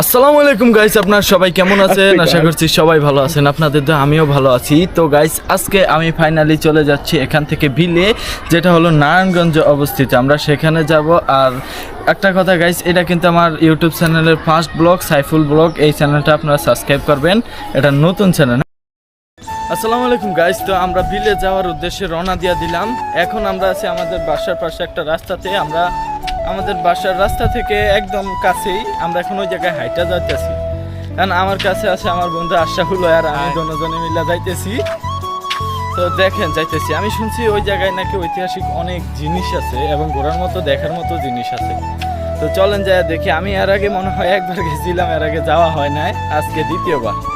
আসসালামু আলাইকুম গাইস আপনারা সবাই কেমন আছেন? আশা করছি সবাই ভালো আছেন। আপনাদের তো আমিও ভালো আছি। তো গাইস আজকে আমি ফাইনালি চলে যাচ্ছি এখান থেকে বিলে যেটা হলো নারায়ণগঞ্জ অবস্থিত। আমরা সেখানে যাব। আর একটা কথা গাইস এটা কিন্তু আমার ইউটিউব চ্যানেলের ফার্স্ট ব্লগ সাইফুল ব্লগ এই চ্যানেলটা আপনারা সাবস্ক্রাইব করবেন। এটা নতুন চ্যানেল আসসালামু আলাইকুম গাইস তো আমরা বিলে যাওয়ার উদ্দেশ্যে রওনা দিয়ে দিলাম। এখন আমরা আছি আমাদের বাসার পাশে একটা রাস্তাতে। আমরা আমাদের বাসার রাস্তা থেকে একদম কাছেই। আমরা এখন ওই জায়গায় হাইটা যাইতেছি। কারণ আমার কাছে আছে আমার বন্ধু আশাফুল আর আমি দুজনে মিলে যাইতেছি। তো দেখেন যাইতেছি। আমি শুনছি ওই জায়গায় নাকি ঐতিহাসিক অনেক জিনিস আছে এবং ঘোরার মতো দেখার মতো জিনিস আছে। তো চলেন যায় দেখি। আমি এর আগে মনে হয় একবার গেছিলাম এর আগে যাওয়া হয় নাই। আজকে দ্বিতীয়বার।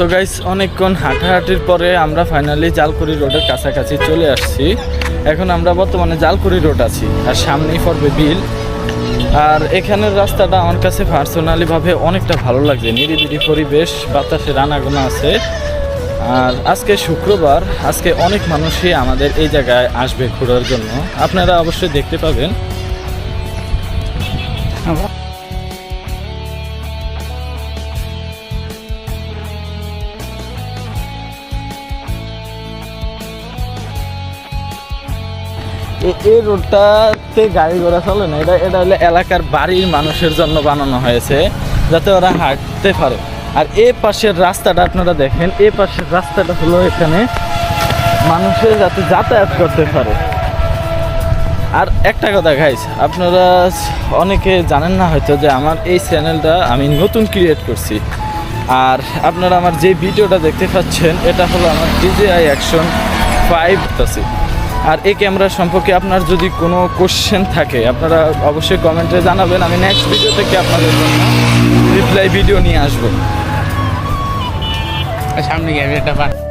তো গাইস অনেকক্ষণ হাঁটাহাঁটির পরে আমরা ফাইনালি জালকুড়ি রোডের কাছাকাছি চলে আসছি। এখন আমরা বর্তমানে জালকুড়ি রোড আছি, আর সামনেই পড়বে বিল। আর এখানের রাস্তাটা আমার কাছে পার্সোনালিভাবে অনেকটা ভালো লাগছে। নিরিবিলি পরিবেশ, বাতাসে রানাগোনা আছে। আর আজকে শুক্রবার, আজকে অনেক মানুষই আমাদের এই জায়গায় আসবে ঘোরার জন্য। আপনারা অবশ্যই দেখতে পাবেন। এই রোডটাতে গাড়ি ঘোড়া চলে না, এটা এটা হলো এলাকার বাড়ির মানুষের জন্য বানানো হয়েছে, যাতে ওরা হাঁটতে পারে। আর এ পাশের রাস্তাটা আপনারা দেখেন, এ পাশের রাস্তাটা হলো এখানে মানুষের যাতে যাতায়াত করতে পারে। আর একটা কথা গাইস আপনারা অনেকে জানেন না হয়তো যে আমার এই চ্যানেলটা আমি নতুন ক্রিয়েট করছি। আর আপনারা আমার যে ভিডিওটা দেখতে পাচ্ছেন, এটা হলো আমার ডিজিআই অ্যাকশন ফাইভ আছে। আর এই ক্যামেরা সম্পর্কে আপনার যদি কোনো কোশ্চেন থাকে, আপনারা অবশ্যই কমেন্টে জানাবেন। আমি নেক্সট ভিডিও থেকে আপনাদের জন্য রিপ্লাই ভিডিও নিয়ে আসব। সামনে গিয়ে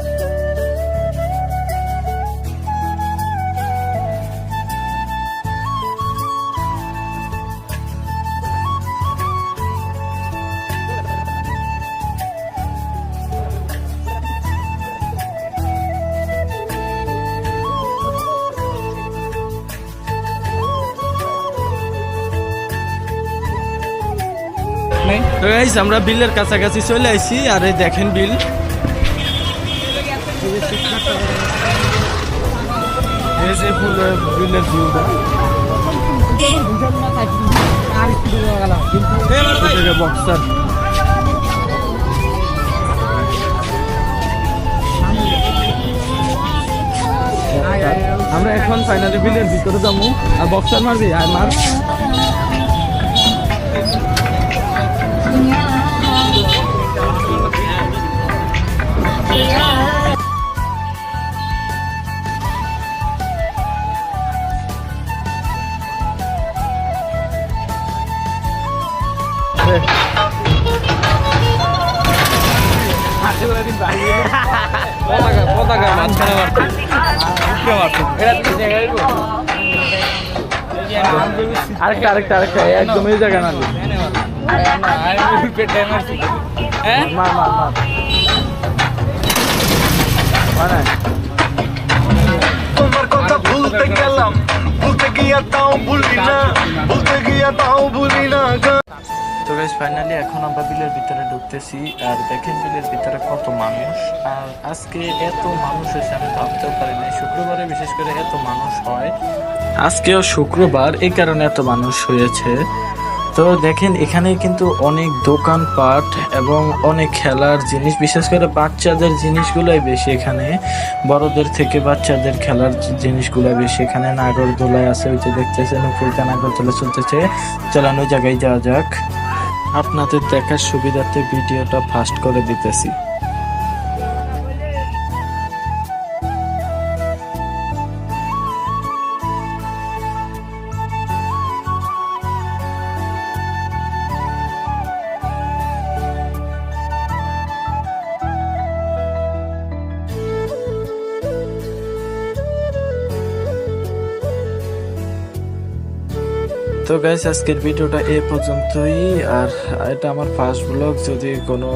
পার তো guys, আমরা বিলের কাছাকাছি চলে আইছি আর এই দেখেন বিল। এই যে বিলের ভিউটা। আমরা এখন ফাইনালি বিলের ভিতরে যাব। আর বক্সার মারবি? আর মার। পতাকা পতাকা মাঝখানে আরেকটা আরেকটা আরেকটা জায়গা না হ্যাঁ মানে তোমার কথা ভুলতে গেলাম। ভুলতে গিয়া তাও ভুলি না। ভুলতে গিয়া তাও ভুলি না তো গাইস ফাইনালি এখন আমরা বিলের ভিতরে ঢুকতেছি আর দেখেন বিলের ভিতরে কত মানুষ। আর আজকে এত মানুষ হয়েছে আমি ভাবতেও পারি না শুক্রবারে বিশেষ করে এত মানুষ হয়। আজকেও শুক্রবার এই কারণে এত মানুষ হয়েছে। তো দেখেন, এখানে কিন্তু অনেক দোকানপাট এবং অনেক খেলার জিনিস, বিশেষ করে বাচ্চাদের জিনিসগুলোই বেশি এখানে। বড়দের থেকে বাচ্চাদের খেলার জিনিসগুলো বেশি এখানে। নাগরদোলায় আছে, ওই যে দেখতেছেন নাগর নাগরদোলা চলতেছে। চালানো জায়গায় যাওয়া যাক। আপনাদের দেখার সুবিধার্থে ভিডিওটা ফাস্ট করে দিতেছি। তো গাইস আজকের ভিডিওটা এ পর্যন্তই। আর এটা আমার ফার্স্ট ব্লগ যদি কোনো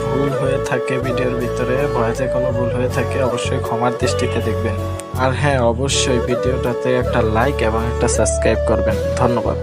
ভুল হয়ে থাকে ভিডিওর ভিতরে, ভয়েতে কোনো ভুল হয়ে থাকে, অবশ্যই ক্ষমার দৃষ্টিতে দেখবেন। আর হ্যাঁ অবশ্যই ভিডিওটাতে একটা লাইক এবং একটা সাবস্ক্রাইব করবেন। ধন্যবাদ।